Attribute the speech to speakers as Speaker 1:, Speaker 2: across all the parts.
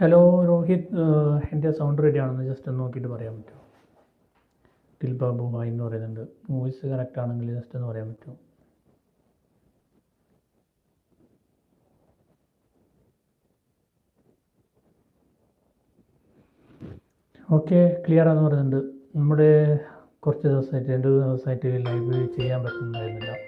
Speaker 1: Hello Rohit എന്റെ sound ready ആണെന്ന് just ഒന്ന് നോക്കിയിട്ട് പറയാൻ പറ്റുമോ? ദിൽബാബു ഹായ് എന്ന് പറയുന്നുണ്ട്. വോയിസ് കറക്റ്റ് ആണെങ്കിൽ ജസ്റ്റ് ഒന്ന് പറയാൻ പറ്റുമോ? ഓക്കെ ക്ലിയർ ആണെന്ന് പറയുന്നുണ്ട്. നമ്മുടെ കുറച്ച് ദിവസമായിട്ട് രണ്ട് ദിവസമായിട്ട് ലൈവ് ചെയ്യാൻ പറ്റുന്നുണ്ടായിരുന്നില്ല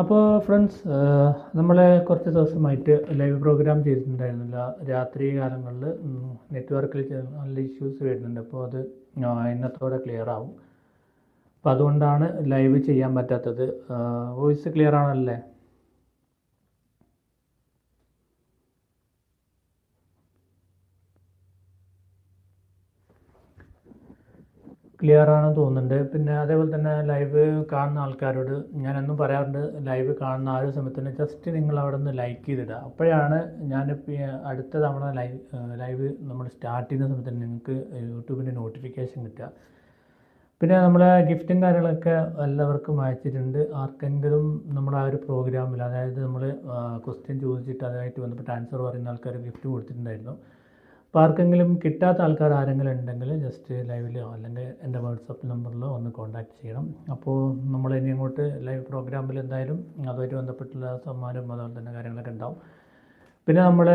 Speaker 1: അപ്പോൾ ഫ്രണ്ട്സ് നമ്മളെ കുറച്ച് ദിവസമായിട്ട് ലൈവ് പ്രോഗ്രാം ചെയ്തിട്ടുണ്ടായിരുന്നില്ല. രാത്രി കാലങ്ങളിൽ നെറ്റ്വർക്കിൽ നല്ല ഇഷ്യൂസ് വരുന്നുണ്ട്. അപ്പോൾ അത് ഇന്നത്തോടെ ക്ലിയർ ആവും. അപ്പോൾ അതുകൊണ്ടാണ് ലൈവ് ചെയ്യാൻ പറ്റാത്തത്. വോയിസ് ക്ലിയർ ആണല്ലേ? ക്ലിയർ ആണെന്ന് തോന്നുന്നുണ്ട്. പിന്നെ അതേപോലെ തന്നെ ലൈവ് കാണുന്ന ആൾക്കാരോട് ഞാൻ എന്നും പറയാറുണ്ട് ലൈവ് കാണുന്ന ആ ഒരു സമയത്തിന് ജസ്റ്റ് നിങ്ങൾ അവിടെ നിന്ന് ലൈക്ക് ചെയ്തിടുക. അപ്പോഴാണ് ഞാൻ അടുത്ത തവണ ലൈവ് ലൈവ് നമ്മൾ സ്റ്റാർട്ട് ചെയ്യുന്ന സമയത്ത് നിങ്ങൾക്ക് യൂട്യൂബിന്റെ നോട്ടിഫിക്കേഷൻ കിട്ടുക. പിന്നെ നമ്മളെ ഗിഫ്റ്റും കാര്യങ്ങളൊക്കെ എല്ലാവർക്കും അയച്ചിട്ടുണ്ട്. ആർക്കെങ്കിലും നമ്മുടെ ആ ഒരു പ്രോഗ്രാമിൽ അതായത് നമ്മൾ ക്വസ്റ്റ്യൻ ചോദിച്ചിട്ട് അതുമായിട്ട് ബന്ധപ്പെട്ട് ആൻസർ പറയുന്ന ആൾക്കാർ ഗിഫ്റ്റ് കൊടുത്തിട്ടുണ്ടായിരുന്നു. അപ്പോൾ ആർക്കെങ്കിലും കിട്ടാത്ത ആൾക്കാർ ആരെങ്കിലും ഉണ്ടെങ്കിൽ ജസ്റ്റ് ലൈവിലോ അല്ലെങ്കിൽ എന്റെ വാട്സപ്പ് നമ്പറിലോ ഒന്ന് കോൺടാക്റ്റ് ചെയ്യണം. അപ്പോൾ നമ്മൾ ഇനി അങ്ങോട്ട് ലൈവ് പ്രോഗ്രാമിൽ എന്തായാലും അതുമായിട്ട് ബന്ധപ്പെട്ടുള്ള സമ്മാനവും അതുപോലെ തന്നെ കാര്യങ്ങളൊക്കെ ഉണ്ടാവും. പിന്നെ നമ്മൾ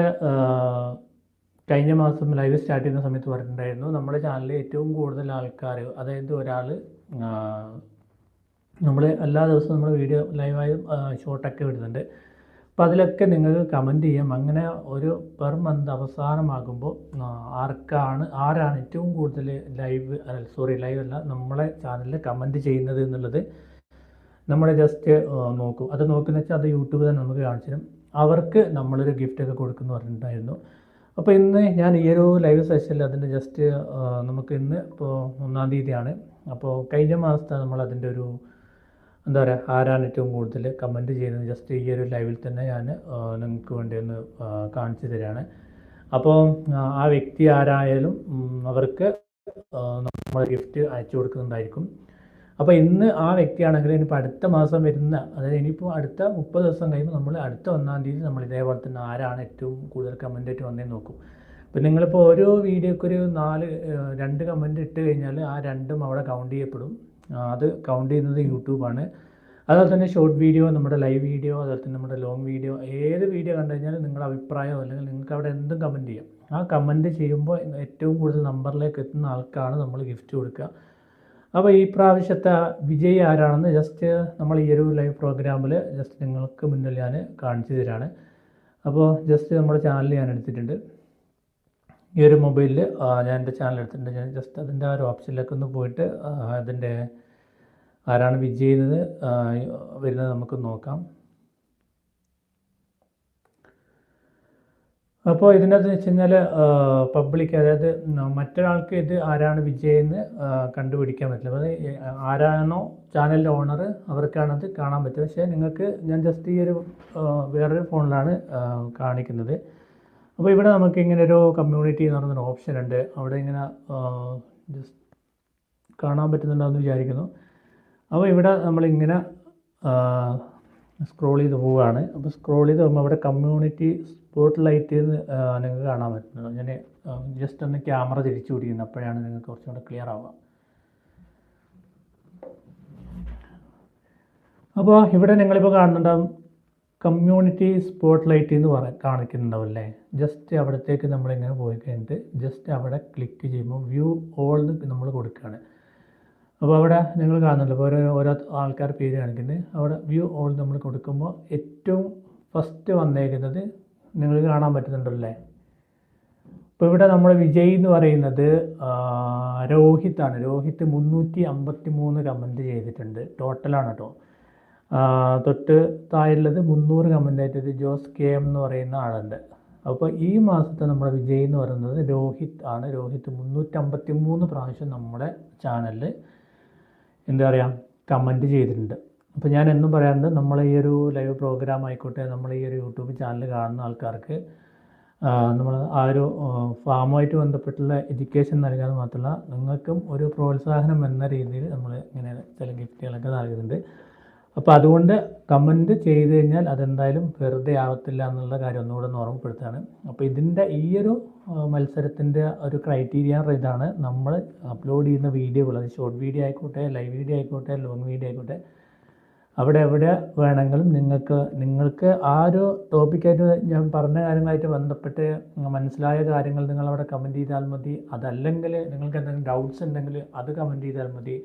Speaker 1: കഴിഞ്ഞ മാസം ലൈവ് സ്റ്റാർട്ട് ചെയ്യുന്ന സമയത്ത് പറഞ്ഞിട്ടുണ്ടായിരുന്നു നമ്മുടെ ചാനലിൽ ഏറ്റവും കൂടുതൽ ആൾക്കാർ അതായത് ഒരാൾ നമ്മൾ എല്ലാ ദിവസവും നമ്മൾ വീഡിയോ ലൈവായും ഷോർട്ടൊക്കെ വിടുന്നുണ്ട് അപ്പോൾ അതിലൊക്കെ നിങ്ങൾക്ക് കമന്റ് ചെയ്യാം. അങ്ങനെ ഒരു പെർ മന്ത് അവസാനമാകുമ്പോൾ ആർക്കാണ് ആരാണ് ഏറ്റവും കൂടുതൽ ലൈവ് സോറി ലൈവ് അല്ല നമ്മളെ ചാനലിൽ കമന്റ് ചെയ്യുന്നത് എന്നുള്ളത് നമ്മൾ ജസ്റ്റ് നോക്കും. അത് നോക്കുന്ന വെച്ചാൽ അത് യൂട്യൂബ് തന്നെ നമുക്ക് കാണിച്ചു തരും. അവർക്ക് നമ്മളൊരു ഗിഫ്റ്റൊക്കെ കൊടുക്കുന്നു പറഞ്ഞിട്ടുണ്ടായിരുന്നു. അപ്പോൾ ഇന്ന് ഞാൻ ഈ ഒരു ലൈവ് സെഷനിൽ അതിന്റെ ജസ്റ്റ് നമുക്ക് ഇന്ന് ഇപ്പോൾ ഒന്നാം തീയതിയാണ്. അപ്പോൾ കഴിഞ്ഞ മാസത്തെ നമ്മൾ അതിന്റെ ഒരു എന്താ പറയുക ആരാണ് ഏറ്റവും കൂടുതൽ കമന്റ് ചെയ്യുന്നത്? ജസ്റ്റ് ഈ ഒരു ലൈവിൽ തന്നെ ഞാൻ നിങ്ങൾക്ക് വേണ്ടി ഒന്ന് കാണിച്ചു തരികയാണ് അപ്പോൾ ആ, വ്യക്തി ആരായാലും അവർക്ക് നമ്മൾ ഗിഫ്റ്റ് അയച്ചു കൊടുക്കുന്നുണ്ടായിരിക്കും അപ്പോൾ ഇന്ന് ആ വ്യക്തിയാണെങ്കിൽ ഇനിയിപ്പോൾ അടുത്ത മാസം വരുന്ന അതായത് ഇനിയിപ്പോൾ അടുത്ത മുപ്പത് ദിവസം കഴിയുമ്പോൾ നമ്മൾ അടുത്ത ഒന്നാം തീയതി നമ്മൾ ഇതേപോലെ തന്നെ ആരാണ് ഏറ്റവും കൂടുതൽ കമന്റ് ആയിട്ട് വന്നേ നോക്കും. അപ്പോൾ നിങ്ങളിപ്പോൾ ഓരോ വീഡിയോക്കൊരു നാല് രണ്ട് കമന്റ് ഇട്ട് കഴിഞ്ഞാൽ ആ രണ്ടും അവിടെ കൗണ്ട് ചെയ്യപ്പെടും. അത് കൗണ്ട് ചെയ്യുന്നത് യൂട്യൂബാണ് അതുപോലെ തന്നെ ഷോർട്ട് വീഡിയോ നമ്മുടെ ലൈവ് വീഡിയോ അതുപോലെ തന്നെ നമ്മുടെ ലോങ് വീഡിയോ ഏത് വീഡിയോ കണ്ടു കഴിഞ്ഞാലും നിങ്ങളുടെ അഭിപ്രായം അല്ലെങ്കിൽ നിങ്ങൾക്ക് അവിടെ എന്തും കമന്റ് ചെയ്യാം. ആ കമന്റ് ചെയ്യുമ്പോൾ ഏറ്റവും കൂടുതൽ നമ്പറിലേക്ക് എത്തുന്ന ആൾക്കാണ് നമ്മൾ ഗിഫ്റ്റ് കൊടുക്കുക. അപ്പോൾ ഈ പ്രാവശ്യത്തെ വിജയി ആരാണെന്ന് ജസ്റ്റ് നമ്മൾ ഈ ഒരു ലൈവ് പ്രോഗ്രാമിൽ ജസ്റ്റ് നിങ്ങൾക്ക് മുന്നിൽ ഞാൻ കാണിച്ചു തരാണ്. അപ്പോൾ ജസ്റ്റ് നമ്മുടെ ചാനൽ ഞാൻ എടുത്തിട്ടുണ്ട്. ഈ ഒരു മൊബൈലിൽ ഞാൻ എന്റെ ചാനൽ എടുത്തിട്ടുണ്ട്. ഞാൻ ജസ്റ്റ് അതിന്റെ ആ ഒരു ഓപ്ഷനിലേക്ക് ഒന്ന് പോയിട്ട് അതിന്റെ ആരാണ് വിജയ് ചെയ്യുന്നത്? വരുന്നത് നമുക്ക് നോക്കാം. അപ്പോൾ ഇതിനകത്ത് വെച്ച് കഴിഞ്ഞാൽ പബ്ലിക് അതായത് മറ്റൊരാൾക്ക് ഇത് ആരാണ് വിജയ് എന്ന് കണ്ടുപിടിക്കാൻ പറ്റില്ല. അതായത് അത് ആരാണോ ചാനലിന്റെ ഓണർ അവർക്കാണ് അത് കാണാൻ പറ്റുക. പക്ഷേ നിങ്ങൾക്ക് ഞാൻ ജസ്റ്റ് ഈ ഒരു വേറൊരു ഫോണിലാണ് കാണിക്കുന്നത്. അപ്പോൾ ഇവിടെ നമുക്ക് ഇങ്ങനെ ഒരു കമ്മ്യൂണിറ്റി എന്ന് പറയുന്നൊരു ഓപ്ഷൻ ഉണ്ട്. അവിടെ ഇങ്ങനെ ജസ്റ്റ് കാണാൻ പറ്റുന്നുണ്ടോ എന്ന് വിചാരിക്കുന്നു. അപ്പോൾ ഇവിടെ നമ്മളിങ്ങനെ സ്ക്രോൾ ചെയ്ത് പോവുകയാണ്. അപ്പോൾ സ്ക്രോൾ ചെയ്ത് പോകുമ്പോൾ അവിടെ കമ്മ്യൂണിറ്റി സ്പോട്ട് ലൈറ്റ് നിങ്ങൾക്ക് കാണാൻ പറ്റുന്നത്. ഞാൻ ജസ്റ്റ് ഒന്ന് ക്യാമറ തിരിച്ചു പിടിക്കുന്നത് അപ്പോഴാണ് നിങ്ങൾക്ക് കുറച്ചും കൂടെ ക്ലിയർ ആവുക. അപ്പോൾ ഇവിടെ നിങ്ങളിപ്പോൾ കാണുന്നുണ്ടാവും കമ്മ്യൂണിറ്റി സ്പോട്ട് ലൈറ്റ് എന്ന് പറ കാണിക്കുന്നുണ്ടാവും അല്ലേ? ജസ്റ്റ് അവിടത്തേക്ക് നമ്മളിങ്ങനെ പോയി കഴിഞ്ഞിട്ട് ജസ്റ്റ് അവിടെ ക്ലിക്ക് ചെയ്യുമ്പോൾ വ്യൂ ഓൾ നമ്മൾ കൊടുക്കുകയാണ്. അപ്പോൾ അവിടെ നിങ്ങൾ കാണുന്നുണ്ട് ഇപ്പോൾ ഓരോ ഓരോ ആൾക്കാർ പേര് കാണിക്കുന്നത് അവിടെ വ്യൂ ഓൾ നമ്മൾ കൊടുക്കുമ്പോൾ ഏറ്റവും ഫസ്റ്റ് വന്നേക്കുന്നത് നിങ്ങൾ കാണാൻ പറ്റുന്നുണ്ടല്ലേ? ഇപ്പോൾ ഇവിടെ നമ്മൾ വിജയ് എന്ന് പറയുന്നത് രോഹിത്താണ്. രോഹിത് മുന്നൂറ്റി അമ്പത്തി മൂന്ന് കമന്റ് ചെയ്തിട്ടുണ്ട് ടോട്ടലാണ് കേട്ടോ തൊട്ട് താഴെയുള്ളത് മുന്നൂറ് കമന്റ് ആയിട്ട് ജോസ് കെ എം എന്ന് പറയുന്ന ആളുണ്ട്. അപ്പോൾ ഈ മാസത്തെ നമ്മുടെ വിജയ് എന്ന് പറയുന്നത് രോഹിത് ആണ്. രോഹിത് മുന്നൂറ്റമ്പത്തി മൂന്ന് പ്രാവശ്യം നമ്മുടെ ചാനലിൽ എന്താ പറയുക കമന്റ് ചെയ്തിട്ടുണ്ട്. അപ്പോൾ ഞാൻ എന്നും പറയാറുണ്ട് നമ്മൾ ഈ ഒരു ലൈവ് പ്രോഗ്രാം ആയിക്കോട്ടെ നമ്മൾ ഈ ഒരു യൂട്യൂബ് ചാനൽ കാണുന്ന ആൾക്കാർക്ക് നമ്മൾ ആ ഒരു ഫാമുമായിട്ട് ബന്ധപ്പെട്ടുള്ള എഡ്യൂക്കേഷൻ നൽകാതെ മാത്രമല്ല നിങ്ങൾക്കും ഒരു പ്രോത്സാഹനം എന്ന രീതിയിൽ നമ്മൾ ഇങ്ങനെ ചില ഗിഫ്റ്റുകളൊക്കെ നൽകുന്നുണ്ട്. അപ്പോൾ അതുകൊണ്ട് കമന്റ് ചെയ്ത് കഴിഞ്ഞാൽ അതെന്തായാലും വെറുതെ ആവത്തില്ല എന്നുള്ള കാര്യം ഒന്നുകൂടെ ഒന്ന് ഓർമ്മപ്പെടുത്തുകയാണ്. അപ്പോൾ ഇതിന്റെ ഈ ഒരു മത്സരത്തിന്റെ ഒരു ക്രൈറ്റീരിയ ഇതാണ്. നമ്മൾ അപ്ലോഡ് ചെയ്യുന്ന വീഡിയോകൾ അത് ഷോർട്ട് വീഡിയോ ആയിക്കോട്ടെ ലൈവ് വീഡിയോ ആയിക്കോട്ടെ ലോങ് വീഡിയോ ആയിക്കോട്ടെ അവിടെ എവിടെ വേണമെങ്കിലും നിങ്ങൾക്ക് നിങ്ങൾക്ക് ആ ഒരു ടോപ്പിക്കായിട്ട് ഞാൻ പറഞ്ഞ കാര്യങ്ങളായിട്ട് ബന്ധപ്പെട്ട് മനസ്സിലായ കാര്യങ്ങൾ നിങ്ങൾ അവിടെ കമന്റ് ചെയ്താൽ മതി. അതല്ലെങ്കിൽ നിങ്ങൾക്ക് എന്തെങ്കിലും ഡൗട്ട്സ് ഉണ്ടെങ്കിൽ അത് കമന്റ് ചെയ്താൽ മതി.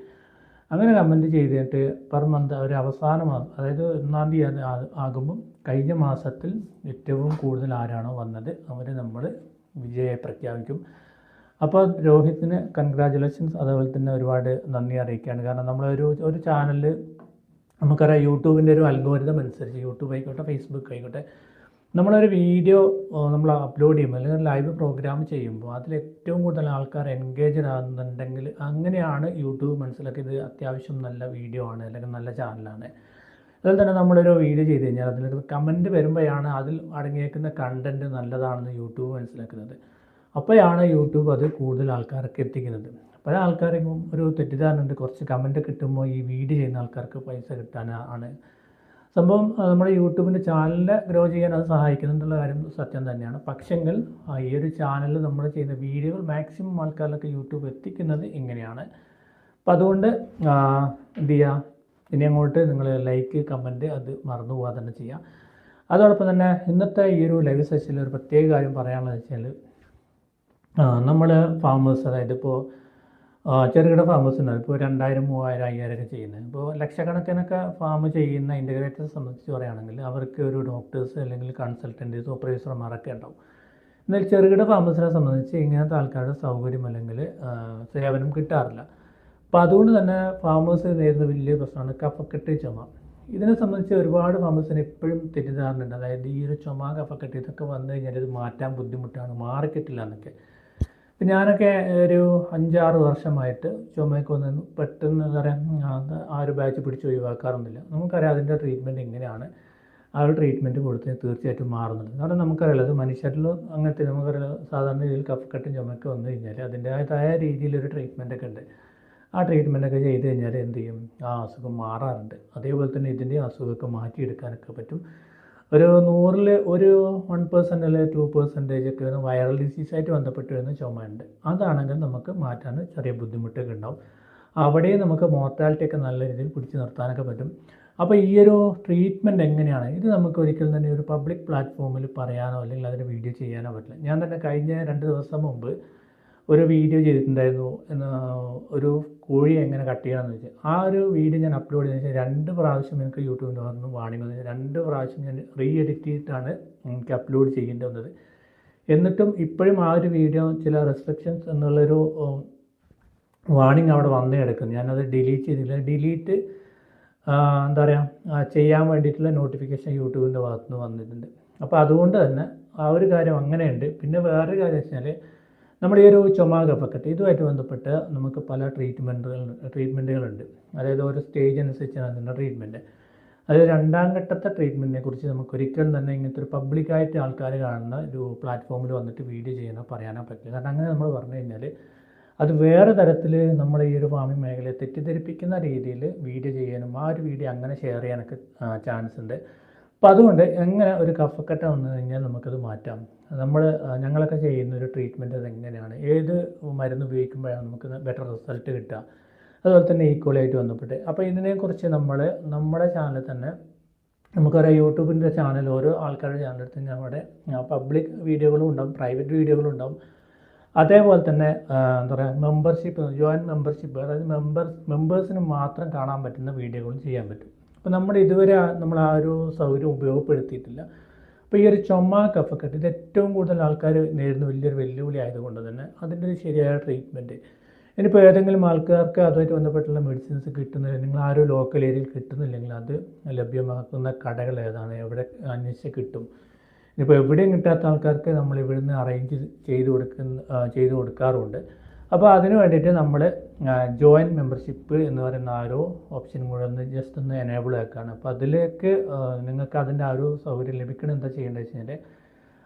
Speaker 1: അങ്ങനെ കമന്റ് ചെയ്തിട്ട് പെർ മന്ത് ഒരു അവസാന മാസം അതായത് ഒന്നാം തീയതി ആകുമ്പം കഴിഞ്ഞ മാസത്തിൽ ഏറ്റവും കൂടുതൽ ആരാണോ വന്നത് അവരെ നമ്മൾ വിജയെ പ്രഖ്യാപിക്കും. അപ്പോൾ രോഹിത്തിന് കൺഗ്രാജുലേഷൻസ് അതുപോലെ തന്നെ ഒരുപാട് നന്ദി അറിയിക്കുകയാണ്. കാരണം നമ്മളൊരു ഒരു ചാനലിൽ നമുക്കറിയാം യൂട്യൂബിന്റെ ഒരു അൽഗോരിതം അനുസരിച്ച് യൂട്യൂബ് ആയിക്കോട്ടെ ഫേസ്ബുക്ക് ആയിക്കോട്ടെ നമ്മളൊരു വീഡിയോ നമ്മൾ അപ്ലോഡ് ചെയ്യുമ്പോൾ അല്ലെങ്കിൽ ലൈവ് പ്രോഗ്രാം ചെയ്യുമ്പോൾ അതിൽ ഏറ്റവും കൂടുതൽ ആൾക്കാർ എൻഗേജഡ് ആകുന്നുണ്ടെങ്കിൽ അങ്ങനെയാണ് യൂട്യൂബ് മനസ്സിലാക്കി ഇത് അത്യാവശ്യം നല്ല വീഡിയോ ആണ് അല്ലെങ്കിൽ നല്ല ചാനലാണ് അതുപോലെ തന്നെ നമ്മളൊരു വീഡിയോ ചെയ്ത് കഴിഞ്ഞാൽ അതിൽ കമന്റ് വരുമ്പോഴാണ് അതിൽ അടങ്ങിയേക്കുന്ന കണ്ടന്റ് നല്ലതാണെന്ന് യൂട്യൂബ് മനസ്സിലാക്കുന്നത്. അപ്പോഴാണ് യൂട്യൂബ് അത് കൂടുതൽ ആൾക്കാർക്ക് എത്തിക്കുന്നത്. പല ആൾക്കാർക്കും ഒരു തെറ്റിദ്ധാരണ ഉണ്ട്. കുറച്ച് കമന്റ് കിട്ടുമ്പോൾ ഈ വീഡിയോ ചെയ്യുന്ന ആൾക്കാർക്ക് പൈസ കിട്ടാനാണ് സംഭവം നമ്മുടെ യൂട്യൂബിന്റെ ചാനലിനെ ഗ്രോ ചെയ്യാൻ അത് സഹായിക്കുന്നുണ്ടുള്ള കാര്യം സത്യം തന്നെയാണ്. പക്ഷെങ്കിൽ ഈ ഒരു ചാനലിൽ നമ്മൾ ചെയ്യുന്ന വീഡിയോകൾ മാക്സിമം ആൾക്കാരിലൊക്കെ യൂട്യൂബ് എത്തിക്കുന്നത് ഇങ്ങനെയാണ്. അപ്പം അതുകൊണ്ട് എന്ത് ചെയ്യുക ഇനി അങ്ങോട്ട് നിങ്ങൾ ലൈക്ക് കമന്റ് അത് മറന്നു പോകാതെ തന്നെ ചെയ്യുക അതോടൊപ്പം തന്നെ ഇന്നത്തെ ഈ ഒരു ലൈവ് സെഷനിൽ ഒരു പ്രത്യേക കാര്യം പറയാനുള്ളത് വെച്ചാൽ നമ്മൾ ഫാമേഴ്സ് അതായത് ഇപ്പോൾ ചെറുകിട ഫാമേഴ്സ് ഉണ്ടാവും. ഇപ്പോൾ രണ്ടായിരം മൂവായിരം അയ്യായിരം ഒക്കെ ചെയ്യുന്നത്. ഇപ്പോൾ ലക്ഷക്കണക്കിനൊക്കെ ഫാം ചെയ്യുന്ന ഇന്റഗ്രേറ്ററെ സംബന്ധിച്ച് പറയുകയാണെങ്കിൽ അവർക്ക് ഒരു ഡോക്ടേഴ്സ് അല്ലെങ്കിൽ കൺസൾട്ടന്റ് സൂപ്പർവൈസർമാരൊക്കെ ഉണ്ടാവും. എന്നാൽ ചെറുകിട ഫാമേഴ്സിനെ സംബന്ധിച്ച് ഇങ്ങനത്തെ ആൾക്കാരുടെ സൗകര്യം അല്ലെങ്കിൽ സേവനം കിട്ടാറില്ല. അപ്പോൾ അതുകൊണ്ട് തന്നെ ഫാമേഴ്സ് നേരിടുന്ന വലിയ പ്രശ്നമാണ് കഫക്കെട്ട് ചുമ. ഇതിനെ സംബന്ധിച്ച് ഒരുപാട് ഫാമേഴ്സിന് എപ്പോഴും തെറ്റിദ്ധാരണയുണ്ട്. അതായത് ഈ ഒരു ചുമ കഫക്കെട്ട് ഇതൊക്കെ വന്നു കഴിഞ്ഞാൽ ഇത് മാറ്റാൻ ബുദ്ധിമുട്ടാണ് മാറിക്കിട്ടില്ല എന്നൊക്കെ. ഇപ്പം ഞാനൊക്കെ ഒരു അഞ്ചാറ് വർഷമായിട്ട് ചുമയൊക്കെ വന്ന് പെട്ടെന്ന് എന്താ പറയുക ആ ഒരു ബാച്ച് പിടിച്ച് ഒഴിവാക്കാറൊന്നുമില്ല. നമുക്കറിയാം അതിന്റെ ട്രീറ്റ്മെന്റ് എങ്ങനെയാണ് ആ ഒരു ട്രീറ്റ്മെന്റ് കൊടുത്ത് തീർച്ചയായിട്ടും മാറുന്നുണ്ട്. കാരണം നമുക്കറിയാം അത് മനുഷ്യരിൽ അങ്ങനത്തെ നമുക്കറിയാം സാധാരണ രീതിയിൽ കഫക്കെട്ടും ചുമയൊക്കെ വന്നു കഴിഞ്ഞാൽ അതിന്റേതായ രീതിയിലൊരു ട്രീറ്റ്മെന്റൊക്കെ ഉണ്ട്. ആ ട്രീറ്റ്മെന്റ് ഒക്കെ ചെയ്ത് കഴിഞ്ഞാൽ എന്ത് ചെയ്യും? ആ അസുഖം മാറാറുണ്ട്. അതേപോലെ തന്നെ ഇതിന്റെ അസുഖമൊക്കെ മാറ്റിയെടുക്കാനൊക്കെ പറ്റും. ഒരു നൂറിൽ ഒരു വൺ പേഴ്സന്റ് അല്ലെങ്കിൽ ടു പെർസെന്റേജ് ഒക്കെ വരുന്ന വൈറൽ ഡിസീസായിട്ട് ബന്ധപ്പെട്ട് വരുന്ന ചുമയുണ്ട്. അതാണെങ്കിൽ നമുക്ക് മാറ്റാൻ ചെറിയ ബുദ്ധിമുട്ടൊക്കെ ഉണ്ടാവും. അവിടെ നമുക്ക് മോർട്ടാലിറ്റി ഒക്കെ നല്ല രീതിയിൽ പിടിച്ചു നിർത്താനൊക്കെ പറ്റും. അപ്പോൾ ഈ ഒരു ട്രീറ്റ്മെന്റ് എങ്ങനെയാണ്? ഇത് നമുക്ക് ഒരിക്കലും തന്നെ ഒരു പബ്ലിക് പ്ലാറ്റ്ഫോമിൽ പറയാനോ അല്ലെങ്കിൽ അതിന് വീഡിയോ ചെയ്യാനോ പറ്റില്ല. ഞാൻ തന്നെ കഴിഞ്ഞ രണ്ട് ദിവസം മുമ്പ് ഒരു വീഡിയോ ചെയ്തിട്ടുണ്ടായിരുന്നു. ഒരു കോഴി എങ്ങനെ കട്ട് ചെയ്യണമെന്ന് വെച്ചാൽ ആ ഒരു വീഡിയോ ഞാൻ അപ്ലോഡ് ചെയ്തതിന് ശേഷം രണ്ട് പ്രാവശ്യം എനിക്ക് യൂട്യൂബിൽ വന്നു വാണിംഗ് വന്നു. രണ്ട് പ്രാവശ്യം ഞാൻ റീ എഡിറ്റ് ചെയ്തിട്ടാണ് എനിക്ക് അപ്ലോഡ് ചെയ്യേണ്ടി വന്നത്. എന്നിട്ടും ഇപ്പോഴും ആ ഒരു വീഡിയോ ചില റെസ്ട്രിക്ഷൻസ് എന്നുള്ളൊരു വാണിംഗ് അവിടെ വന്നേ കിടക്കുന്നു ഞാനത് ഡിലീറ്റ് ചെയ്തില്ല. ഡിലീറ്റ് എന്താ പറയുക ചെയ്യാൻ വേണ്ടിയിട്ടുള്ള നോട്ടിഫിക്കേഷൻ യൂട്യൂബിന്റെ ഭാഗത്തുനിന്ന് വന്നിട്ടുണ്ട്. അപ്പോൾ അതുകൊണ്ട് തന്നെ ആ ഒരു കാര്യം അങ്ങനെയുണ്ട്. പിന്നെ വേറൊരു കാര്യം വെച്ചാൽ നമ്മുടെ ഈ ഒരു ചുമ കഫക്കെട്ട് ഇതുമായിട്ട് ബന്ധപ്പെട്ട് നമുക്ക് പല ട്രീറ്റ്മെന്റുകൾ ട്രീറ്റ്മെന്റുകളുണ്ട് അതായത് ഓരോ സ്റ്റേജ് അനുസരിച്ചാണ് അതിന്റെ ട്രീറ്റ്മെന്റ് അത് രണ്ടാം ഘട്ടത്തെ ട്രീറ്റ്മെന്റിനെ കുറിച്ച് നമുക്ക് ഒരിക്കലും തന്നെ ഇങ്ങനത്തെ ഒരു പബ്ലിക്കായിട്ട് ആൾക്കാർ കാണുന്ന ഒരു പ്ലാറ്റ്ഫോമിൽ വന്നിട്ട് വീഡിയോ ചെയ്യാനോ പറയാനോ പറ്റില്ല. കാരണം അങ്ങനെ നമ്മൾ പറഞ്ഞു കഴിഞ്ഞാൽ അത് വേറെ തരത്തിൽ നമ്മൾ ഈ ഒരു ഫാമിംഗ് മേഖലയെ തെറ്റിദ്ധരിപ്പിക്കുന്ന രീതിയിൽ വീഡിയോ ചെയ്യാനും ആ ഒരു വീഡിയോ അങ്ങനെ ഷെയർ ചെയ്യാനൊക്കെ ചാൻസ് ഉണ്ട്. അപ്പോൾ അതുകൊണ്ട് എങ്ങനെ ഒരു കഫക്കെട്ട വന്നു കഴിഞ്ഞാൽ നമുക്കത് മാറ്റാം. നമ്മൾ ഞങ്ങളൊക്കെ ചെയ്യുന്ന ഒരു ട്രീറ്റ്മെന്റ് അത് എങ്ങനെയാണ് ഏത് മരുന്ന് ഉപയോഗിക്കുമ്പോഴാണ് നമുക്ക് ബെറ്റർ റിസൾട്ട് കിട്ടുക? അതുപോലെ തന്നെ ഈക്വലി ആയിട്ട് ബന്ധപ്പെട്ട്. അപ്പോൾ ഇതിനെക്കുറിച്ച് നമ്മൾ നമ്മുടെ ചാനലിൽ തന്നെ നമുക്കൊരു യൂട്യൂബിന്റെ ചാനൽ ഓരോ ആൾക്കാരുടെ തന്നെ നമ്മുടെ പബ്ലിക് വീഡിയോകളും ഉണ്ടാവും പ്രൈവറ്റ് വീഡിയോകളും ഉണ്ടാവും. അതേപോലെ തന്നെ എന്താ പറയുക മെമ്പർഷിപ്പ് ജോയിൻ മെമ്പർഷിപ്പ് അതായത് മെമ്പർ മെമ്പേഴ്സിന് മാത്രം കാണാൻ പറ്റുന്ന വീഡിയോകളും ചെയ്യാൻ പറ്റും. അപ്പോൾ നമ്മൾ ഇതുവരെ നമ്മൾ ആ ഒരു സൗകര്യം ഉപയോഗപ്പെടുത്തിയിട്ടില്ല. അപ്പോൾ ഈ ഒരു ചുമ കഫക്കെട്ട് ഇത് ഏറ്റവും കൂടുതൽ ആൾക്കാർ നേരിടുന്ന വലിയൊരു വെല്ലുവിളി ആയതുകൊണ്ട് തന്നെ അതിന്റെ ഒരു ശരിയായ ട്രീറ്റ്മെന്റ് ഇനിയിപ്പോൾ ഏതെങ്കിലും ആൾക്കാർക്ക് അതുമായിട്ട് ബന്ധപ്പെട്ടുള്ള മെഡിസിൻസ് കിട്ടുന്നില്ല നിങ്ങൾ ആ ഒരു ലോക്കൽ ഏരിയയിൽ കിട്ടുന്നില്ലെങ്കിൽ അത് ലഭ്യമാക്കുന്ന കടകൾ ഏതാണ്? എവിടെ അന്വേഷിച്ച് കിട്ടും? ഇനിയിപ്പോൾ എവിടെയും കിട്ടാത്ത ആൾക്കാർക്ക് നമ്മൾ ഇവിടുന്ന് അറേഞ്ച് ചെയ്ത് കൊടുക്കുന്ന ചെയ്ത് കൊടുക്കാറുണ്ട്. അപ്പോൾ അതിന് വേണ്ടിയിട്ട് നമ്മൾ ജോയിൻ മെമ്പർഷിപ്പ് എന്ന് പറയുന്ന ആ ഒരു ഓപ്ഷൻ കൂടെ ഒന്ന് ജസ്റ്റ് ഒന്ന് എനേബിൾ ആക്കുകയാണ് അപ്പോൾ അതിലേക്ക് നിങ്ങൾക്ക് അതിന്റെ ആ ഒരു സൗകര്യം ലഭിക്കണം എന്താ ചെയ്യേണ്ടത് വെച്ച് കഴിഞ്ഞാൽ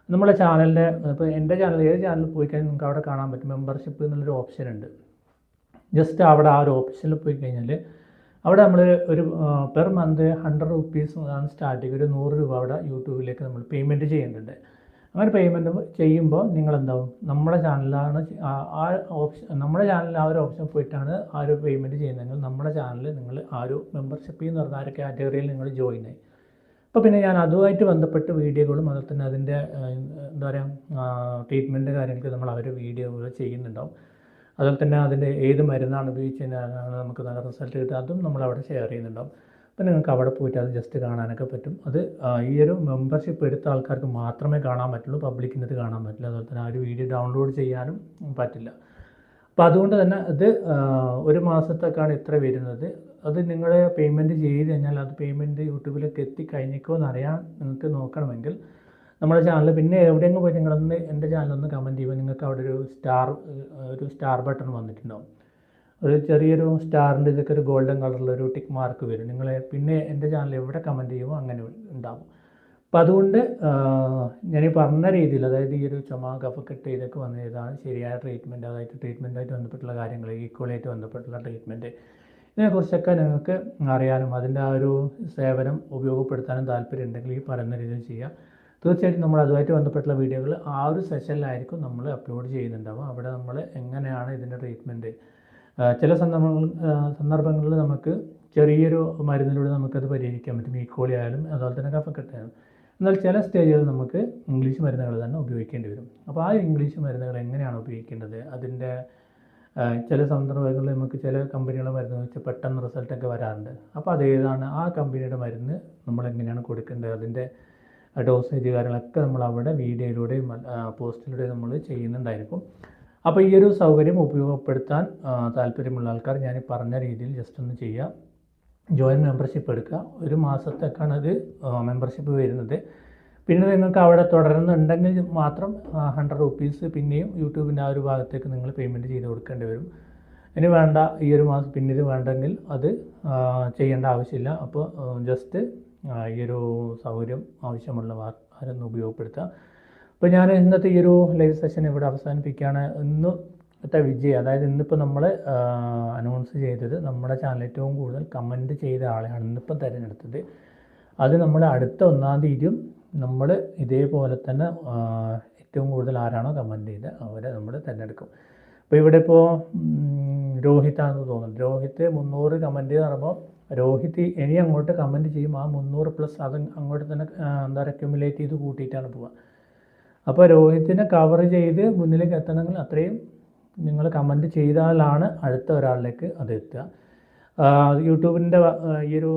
Speaker 1: നമ്മുടെ ചാനലിന്റെ ഇപ്പോൾ എന്റെ ചാനൽ ഏത് ചാനലിൽ പോയി കഴിഞ്ഞാൽ നിങ്ങൾക്ക് അവിടെ കാണാൻ പറ്റും. മെമ്പർഷിപ്പ് എന്നുള്ളൊരു ഓപ്ഷൻ ഉണ്ട്. ജസ്റ്റ് അവിടെ ആ ഒരു ഓപ്ഷനിൽ പോയി കഴിഞ്ഞാൽ അവിടെ നമ്മൾ ഒരു per month hundred rupees starting ഒരു നൂറ് രൂപ അവിടെ യൂട്യൂബിലേക്ക് നമ്മൾ പേയ്മെന്റ് ചെയ്യുന്നുണ്ട് അങ്ങനെ പേയ്മെന്റ് ചെയ്യുമ്പോൾ നിങ്ങൾ എന്താവും നമ്മുടെ ചാനലാണ് ആ- ഓപ്ഷൻ നമ്മുടെ ചാനലിൽ ആ ഒരു ഓപ്ഷൻ പോയിട്ടാണ് ആ ഒരു പേയ്മെന്റ് ചെയ്യുന്നതെങ്കിൽ നമ്മുടെ ചാനലിൽ നിങ്ങൾ ആ ഒരു മെമ്പർഷിപ്പ് എന്ന് പറഞ്ഞ ആ ഒരു കാറ്റഗറിയിൽ നിങ്ങൾ ജോയിൻ ആയി. അപ്പോൾ പിന്നെ ഞാൻ അതുമായിട്ട് ബന്ധപ്പെട്ട് വീഡിയോകളും അതുപോലെ തന്നെ അതിന്റെ എന്താ പറയുക ട്രീറ്റ്മെന്റ് കാര്യങ്ങൾക്ക് നമ്മൾ അവർ വീഡിയോകൾ ചെയ്യുന്നുണ്ടാവും. അതുപോലെ തന്നെ അതിന്റെ ഏത് മരുന്നാണ് ഉപയോഗിച്ചതിനാണ് നമുക്ക് നല്ല റിസൾട്ട് കിട്ടുക. അതും നമ്മൾ അവിടെ ഷെയർ ചെയ്യുന്നുണ്ടാവും. അപ്പോൾ നിങ്ങൾക്ക് അവിടെ പോയിട്ട് അത് ജസ്റ്റ് കാണാനൊക്കെ പറ്റും. അത് ഈ ഒരു മെമ്പർഷിപ്പ് എടുത്ത ആൾക്കാർക്ക് മാത്രമേ കാണാൻ പറ്റുള്ളൂ പബ്ലിക്കിന് ഇത് കാണാൻ പറ്റില്ല. അതുപോലെ തന്നെ ആ ഒരു വീഡിയോ ഡൗൺലോഡ് ചെയ്യാനും പറ്റില്ല. അപ്പോൾ അതുകൊണ്ട് തന്നെ ഇത് ഒരു മാസത്തേക്കാണ് ഇത്ര വരുന്നത്. അത് നിങ്ങൾ പേയ്മെന്റ് ചെയ്ത് കഴിഞ്ഞാൽ അത് പേയ്മെന്റ് യൂട്യൂബിലേക്ക് എത്തിക്കഴിഞ്ഞേക്കോ എന്നറിയാൻ നിങ്ങൾക്ക് നോക്കണമെങ്കിൽ നമ്മുടെ ചാനൽ പിന്നെ എവിടെയെങ്കിലും പോയി നിങ്ങളൊന്ന് എന്റെ ചാനലൊന്ന് കമന്റ് ചെയ്യുമ്പോൾ നിങ്ങൾക്ക് അവിടെ ഒരു സ്റ്റാർ ഒരു സ്റ്റാർ ബട്ടൺ വന്നിട്ടുണ്ടാവും. ഒരു ചെറിയൊരു സ്റ്റാറിന്റെ ഇതൊക്കെ ഒരു ഗോൾഡൻ കളറിലൊരു ടിക്ക് മാർക്ക് വരും. നിങ്ങൾ പിന്നെ എന്റെ ചാനൽ എവിടെ കമന്റ് ചെയ്യുമോ അങ്ങനെ ഉണ്ടാവും. അപ്പം അതുകൊണ്ട് ഞാൻ ഈ പറഞ്ഞ രീതിയിൽ അതായത് ഈ ഒരു ചുമ കഫക്കെട്ട് ഇതൊക്കെ വന്ന ഇതാണ് ശരിയായ ട്രീറ്റ്മെന്റ് അതായത് ട്രീറ്റ്മെന്റായിട്ട് ബന്ധപ്പെട്ടുള്ള കാര്യങ്ങൾ ഈക്വലായിട്ട് ബന്ധപ്പെട്ടുള്ള ട്രീറ്റ്മെന്റ്. ഇതിനെക്കുറിച്ചൊക്കെ നിങ്ങൾക്ക് അറിയാനും അതിന്റെ ആ ഒരു സേവനം ഉപയോഗപ്പെടുത്താനും താല്പര്യം ഉണ്ടെങ്കിൽ ഈ പറയുന്ന രീതിയിൽ ചെയ്യാം തീർച്ചയായിട്ടും നമ്മൾ അതുമായിട്ട് ബന്ധപ്പെട്ടുള്ള വീഡിയോകൾ ആ ഒരു സെഷനിലായിരിക്കും നമ്മൾ അപ്ലോഡ് ചെയ്യുന്നുണ്ടാവും അവിടെ നമ്മൾ എങ്ങനെയാണ് ഇതിന്റെ ട്രീറ്റ്മെന്റ് ചില സന്ദർഭങ്ങൾ സന്ദർഭങ്ങളിൽ നമുക്ക് ചെറിയൊരു മരുന്നിലൂടെ നമുക്കത് പരിഹരിക്കാൻ പറ്റും. കോളി ആയാലും അതുപോലെ തന്നെ കഫക്കെട്ട് ആയാലും എന്നാൽ ചില സ്റ്റേജുകളിൽ നമുക്ക് ഇംഗ്ലീഷ് മരുന്നുകൾ തന്നെ ഉപയോഗിക്കേണ്ടി വരും. അപ്പോൾ ആ ഇംഗ്ലീഷ് മരുന്നുകൾ എങ്ങനെയാണ് ഉപയോഗിക്കേണ്ടത്? അതിന്റെ ചില സന്ദർഭങ്ങളിൽ നമുക്ക് ചില കമ്പനികളുടെ മരുന്ന് വെച്ച് പെട്ടെന്ന് റിസൾട്ടൊക്കെ വരാറുണ്ട്. അപ്പോൾ അതേതാണ് ആ കമ്പനിയുടെ മരുന്ന് നമ്മൾ എങ്ങനെയാണ് കൊടുക്കേണ്ടത്? അതിന്റെ ഡോസേജ് കാര്യങ്ങളൊക്കെ നമ്മൾ അവിടെ വീഡിയോയിലൂടെയും പോസ്റ്റിലൂടെയും നമ്മൾ ചെയ്യുന്നുണ്ടായിരിക്കും. അപ്പോൾ ഈ ഒരു സൗകര്യം ഉപയോഗപ്പെടുത്താൻ താല്പര്യമുള്ള ആൾക്കാർ ഞാൻ പറഞ്ഞ രീതിയിൽ ജസ്റ്റ് ഒന്ന് ചെയ്യുക ജോയിൻ മെമ്പർഷിപ്പ് എടുക്കുക. ഒരു മാസത്തേക്കാണ് അത് മെമ്പർഷിപ്പ് വരുന്നത്. പിന്നെ നിങ്ങൾക്ക് അവിടെ തുടരുന്നുണ്ടെങ്കിൽ മാത്രം ഹൺഡ്രഡ് റുപ്പീസ് പിന്നെയും യൂട്യൂബിന്റെ ആ ഒരു ഭാഗത്തേക്ക് നിങ്ങൾ പേയ്മെന്റ് ചെയ്ത് കൊടുക്കേണ്ടി വരും. ഇനി വേണ്ട ഈ ഒരു മാസം പിന്നീട് വേണ്ടെങ്കിൽ അത് ചെയ്യേണ്ട ആവശ്യമില്ല. അപ്പോൾ ജസ്റ്റ് ഈ ഒരു സൗകര്യം ആവശ്യമുള്ള ആരൊന്ന് ഉപയോഗപ്പെടുത്തുക അപ്പോൾ ഞാൻ ഇന്നത്തെ ഈ ഒരു ലൈവ് സെഷൻ ഇവിടെ അവസാനിപ്പിക്കുകയാണ്. ഇന്നത്തെ വിജയ് അതായത് ഇന്നിപ്പോൾ നമ്മൾ അനൗൺസ് ചെയ്തത് നമ്മുടെ ചാനൽ ഏറ്റവും കൂടുതൽ കമന്റ് ചെയ്ത ആളെയാണ് ഇന്നിപ്പം തിരഞ്ഞെടുത്തത്. അത് നമ്മൾ അടുത്ത ഒന്നാം തീയതിയും നമ്മൾ ഇതേപോലെ തന്നെ ഏറ്റവും കൂടുതൽ ആരാണോ കമന്റ് ചെയ്ത് അവരെ നമ്മൾ തിരഞ്ഞെടുക്കും. അപ്പോൾ ഇവിടെ ഇപ്പോൾ രോഹിത്താണെന്ന് തോന്നുന്നു. രോഹിത്ത് മുന്നൂറ് കമന്റ് എന്ന് പറയുമ്പോൾ രോഹിത് ഇനി അങ്ങോട്ട് കമന്റ് ചെയ്യും. ആ മുന്നൂറ് പ്ലസ് അത് അങ്ങോട്ട് തന്നെ എന്താ പറയുക അക്യുമുലേറ്റ് ചെയ്ത് കൂട്ടിയിട്ടാണ് പോവുക. അപ്പോൾ രോഹിത്തിനെ കവർ ചെയ്ത് മുന്നിലേക്ക് എത്തണമെങ്കിൽ അത്രയും നിങ്ങൾ കമന്റ് ചെയ്താലാണ് അടുത്ത ഒരാളിലേക്ക് അത് എത്തുക. യൂട്യൂബിന്റെ ഈ ഒരു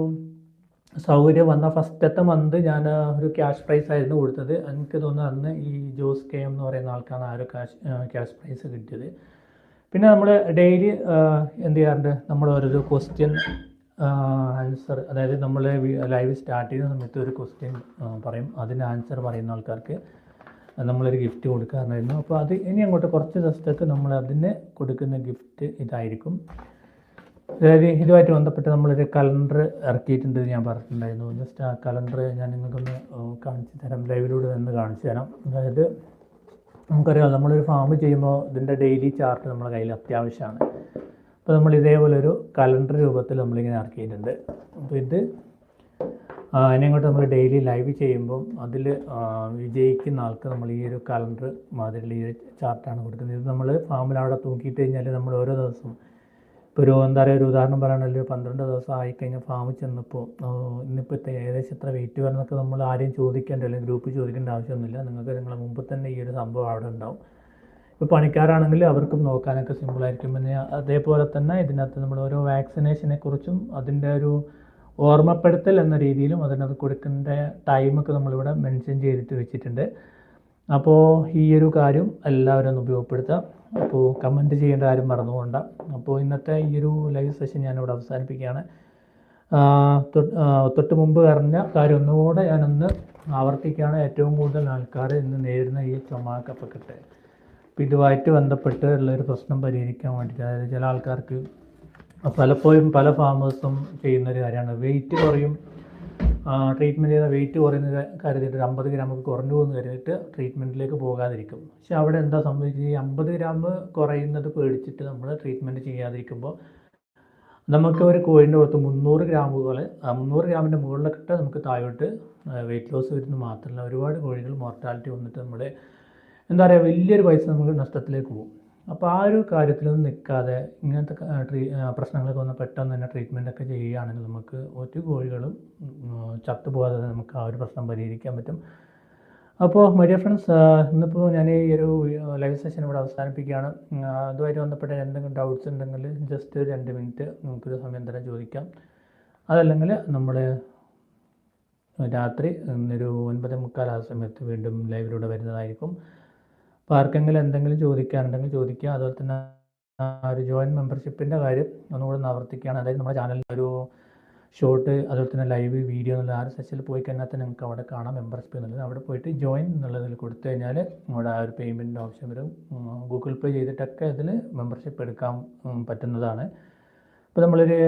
Speaker 1: സൗകര്യം വന്ന ഫസ്റ്റത്തെ മന്ത് ഞാൻ ഒരു ക്യാഷ് പ്രൈസ് ആയിരുന്നു കൊടുത്തത്. എനിക്ക് തോന്നുന്നു അന്ന് ഈ ജോസ് കെ എം എന്ന് പറയുന്ന ആൾക്കാണ് ആ ഒരു ക്യാഷ് ക്യാഷ് പ്രൈസ് കിട്ടിയത്. പിന്നെ നമ്മൾ ഡെയിലി എന്ത് ചെയ്യാറുണ്ട്? നമ്മൾ ഓരോരോ ക്വസ്റ്റ്യൻ ആൻസർ അതായത് നമ്മൾ ലൈവ് സ്റ്റാർട്ട് ചെയ്യുന്ന സമയത്ത് ഒരു ക്വസ്റ്റ്യൻ പറയും. അതിന് ആൻസർ പറയുന്ന ആൾക്കാർക്ക് നമ്മളൊരു ഗിഫ്റ്റ് കൊടുക്കാറുണ്ടായിരുന്നു. അപ്പോൾ അത് ഇനി അങ്ങോട്ട് കുറച്ച് ദിവസത്തേക്ക് നമ്മൾ അതിന് കൊടുക്കുന്ന ഗിഫ്റ്റ് ഇതായിരിക്കും. അതായത് ഇതുമായിട്ട് ബന്ധപ്പെട്ട് നമ്മളൊരു കലണ്ടർ ഇറക്കിയിട്ടുണ്ട് ഞാൻ പറഞ്ഞിട്ടുണ്ടായിരുന്നു. ജസ്റ്റ് ആ കലണ്ടർ ഞാൻ നിങ്ങൾക്കൊന്ന് കാണിച്ചു തരാം. ലൈവിലൂടെ നിന്ന് കാണിച്ചു തരാം. അതായത് നമുക്കറിയാം നമ്മളൊരു ഫാം ചെയ്യുമ്പോൾ ഇതിന്റെ ഡെയിലി ചാർട്ട് നമ്മുടെ കയ്യിൽ അത്യാവശ്യമാണ്. അപ്പോൾ നമ്മൾ ഇതേപോലെ ഒരു കലണ്ടർ രൂപത്തിൽ നമ്മളിങ്ങനെ ഇറക്കിയിട്ടുണ്ട്. അപ്പോൾ ഇത് അങ്ങോട്ട് നമ്മൾ ഡെയിലി ലൈവ് ചെയ്യുമ്പം അതിൽ വിജയിക്കുന്ന ആൾക്ക് നമ്മൾ ഈ ഒരു കലണ്ടർ മാതിരിയുള്ള ഈ ഒരു ചാർട്ടാണ് കൊടുക്കുന്നത്. ഇത് നമ്മൾ ഫാമിൽ അവിടെ തൂക്കിയിട്ട് കഴിഞ്ഞാൽ നമ്മൾ ഓരോ ദിവസവും ഇപ്പോൾ ഒരു എന്താ പറയുക ഒരു ഉദാഹരണം പറയുകയാണെങ്കിൽ പന്ത്രണ്ട് ദിവസം ആയിക്കഴിഞ്ഞാൽ ഫാമിൽ ചെന്നപ്പോൾ ഇന്നിപ്പോൾ ഏകദേശം എത്ര വെയിറ്റ് വരുന്നൊക്കെ നമ്മൾ ആരെയും ചോദിക്കേണ്ട അല്ലെങ്കിൽ ഗ്രൂപ്പ് ചോദിക്കേണ്ട ആവശ്യമൊന്നുമില്ല. നിങ്ങൾക്ക് നിങ്ങളെ മുമ്പ് തന്നെ ഈ ഒരു സംഭവം അവിടെ ഉണ്ടാവും. ഇപ്പോൾ പണിക്കാരാണെങ്കിൽ അവർക്കും നോക്കാനൊക്കെ സിമ്പിളായിരിക്കും പിന്നെ അതേപോലെ തന്നെ ഇതിനകത്ത് നമ്മൾ ഓരോ വാക്സിനേഷനെ കുറിച്ചും അതിന്റെ ഒരു ഓർമ്മപ്പെടുത്തൽ എന്ന രീതിയിലും അതിനകത്ത് കൊടുക്കേണ്ട ടൈമൊക്കെ നമ്മളിവിടെ മെൻഷൻ ചെയ്തിട്ട് വെച്ചിട്ടുണ്ട്. അപ്പോൾ ഈ ഒരു കാര്യം എല്ലാവരും ഒന്ന് ഉപയോഗപ്പെടുത്താം അപ്പോൾ കമന്റ് ചെയ്യേണ്ട കാര്യം മറന്നുകൊണ്ട അപ്പോൾ ഇന്നത്തെ ഈ ഒരു ലൈവ് സെഷൻ ഞാനിവിടെ അവസാനിപ്പിക്കുകയാണ്. തൊട്ട് മുമ്പ് പറഞ്ഞ കാര്യം ഒന്നുകൂടെ ഞാനൊന്ന് ആവർത്തിക്കുകയാണ്. ഏറ്റവും കൂടുതൽ ആൾക്കാർ ഇന്ന് നേരിടുന്ന ഈ ചുമ കഫക്കെട്ട്. അപ്പോൾ ഇതുമായിട്ട് ബന്ധപ്പെട്ട് ഉള്ളൊരു പ്രശ്നം പരിഹരിക്കാൻ വേണ്ടിയിട്ട്. അതായത് ചില ആൾക്കാർക്ക് പലപ്പോഴും പല ഫാമേഴ്സും ചെയ്യുന്ന ഒരു കാര്യമാണ്. വെയിറ്റ് കുറയും. ട്രീറ്റ്മെന്റ് ചെയ്ത വെയിറ്റ് കുറയുന്ന കരുതിയിട്ട് ഒരു അമ്പത് ഗ്രാം കുറഞ്ഞു പോകുന്ന കരുതിയിട്ട് ട്രീറ്റ്മെന്റിലേക്ക് പോകാതിരിക്കും. പക്ഷേ അവിടെ എന്താ സംഭവിച്ചത്? ഈ അമ്പത് ഗ്രാം കുറയുന്നത് പേടിച്ചിട്ട് നമ്മൾ ട്രീറ്റ്മെന്റ് ചെയ്യാതിരിക്കുമ്പോൾ നമുക്ക് ഒരു കോഴിന്റെ പുറത്ത് മുന്നൂറ് ഗ്രാമുകൾ മുന്നൂറ് ഗ്രാമിന്റെ മുകളിലൊക്കെ നമുക്ക് താഴോട്ട് വെയിറ്റ് ലോസ് വരുന്നത് മാത്രമല്ല ഒരുപാട് കോഴികൾ മോർട്ടാലിറ്റി വന്നിട്ട് നമ്മുടെ എന്താ പറയുക വലിയൊരു പൈസ നമുക്ക് നഷ്ടത്തിലേക്ക് പോകും. അപ്പോൾ ആ ഒരു കാര്യത്തിലൊന്നും നിൽക്കാതെ ഇങ്ങനത്തെ ട്രീ പ്രശ്നങ്ങളൊക്കെ വന്ന് പെട്ടെന്ന് തന്നെ ട്രീറ്റ്മെന്റ് ഒക്കെ ചെയ്യുകയാണെങ്കിൽ നമുക്ക് ഒരു കോഴികളും ചത്തുപോകാതെ നമുക്ക് ആ ഒരു പ്രശ്നം പരിഹരിക്കാൻ പറ്റും. അപ്പോൾ മരിയ ഫ്രണ്ട്സ് ഇന്നിപ്പോൾ ഞാൻ ഈ ഒരു ലൈവ് സെഷൻ ഇവിടെ അവസാനിപ്പിക്കുകയാണ്. അതുമായിട്ട് ബന്ധപ്പെട്ട എന്തെങ്കിലും ഡൗട്ട്സ് ഉണ്ടെങ്കിൽ ജസ്റ്റ് ഒരു രണ്ട് മിനിറ്റ് നമുക്കൊരു സമയം തന്നെ ചോദിക്കാം. അതല്ലെങ്കിൽ നമ്മൾ രാത്രി ഇന്നൊരു ഒൻപത് മുക്കാൽ ആ സമയത്ത് വീണ്ടും ലൈവിലൂടെ വരുന്നതായിരിക്കും. അപ്പോൾ ആർക്കെങ്കിലും എന്തെങ്കിലും ചോദിക്കാനുണ്ടെങ്കിൽ ചോദിക്കുക. അതുപോലെ തന്നെ ഒരു ജോയിന്റ് മെമ്പർഷിപ്പിന്റെ കാര്യം ഒന്നുകൂടെ ഒന്ന് ആവർത്തിക്കുകയാണ്. അതായത് നമ്മുടെ ചാനലിൽ ഒരു ഷോർട്ട് അതുപോലെ തന്നെ ലൈവ് വീഡിയോ എന്നുള്ള ആ ഒരു സെഷനിൽ പോയി കഴിഞ്ഞാൽ തന്നെ നിങ്ങൾക്ക് അവിടെ കാണാം മെമ്പർഷിപ്പ് എന്നുള്ളത്. അവിടെ പോയിട്ട് ജോയിൻ എന്നുള്ളതിൽ കൊടുത്തു കഴിഞ്ഞാൽ നമ്മുടെ ആ ഒരു പേയ്മെന്റിന്റെ ഓപ്ഷൻ വരും. ഗൂഗിൾ പേ ചെയ്തിട്ടൊക്കെ ഇതിൽ മെമ്പർഷിപ്പ് എടുക്കാൻ പറ്റുന്നതാണ്. അപ്പോൾ നമ്മളൊരു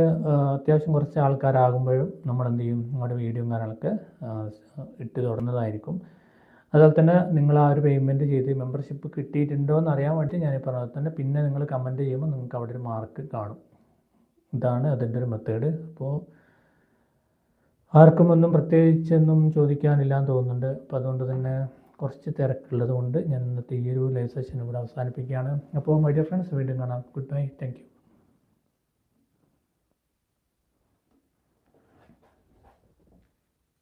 Speaker 1: അത്യാവശ്യം കുറച്ച് ആൾക്കാരാകുമ്പോഴും നമ്മൾ എന്ത് ചെയ്യും നമ്മുടെ വീഡിയോയും കാര്യങ്ങളൊക്കെ ഇട്ട് തുടർന്നതായിരിക്കും. അതുപോലെ തന്നെ നിങ്ങൾ ആ ഒരു പേയ്മെന്റ് ചെയ്ത് മെമ്പർഷിപ്പ് കിട്ടിയിട്ടുണ്ടോ എന്ന് അറിയാൻ വേണ്ടി ഞാൻ പറഞ്ഞത് തന്നെ പിന്നെ നിങ്ങൾ കമന്റ് ചെയ്യുമ്പോൾ നിങ്ങൾക്ക് അവിടെ ഒരു മാർക്ക് കാണും. ഇതാണ് അതിന്റെ ഒരു മെത്തേഡ് അപ്പോൾ ആർക്കും ഒന്നും പ്രത്യേകിച്ചൊന്നും ചോദിക്കാനില്ലാന്ന് തോന്നുന്നുണ്ട്. അപ്പോൾ അതുകൊണ്ട് തന്നെ കുറച്ച് തിരക്കുള്ളത് കൊണ്ട് ഞാൻ ഇന്നത്തെ ഈ ഒരു ലൈവ് സെഷൻ ഇവിടെ അവസാനിപ്പിക്കുകയാണ്. അപ്പോൾ മൈ ഡിയർ ഫ്രണ്ട്സ് വീണ്ടും കാണാം. Good bye thank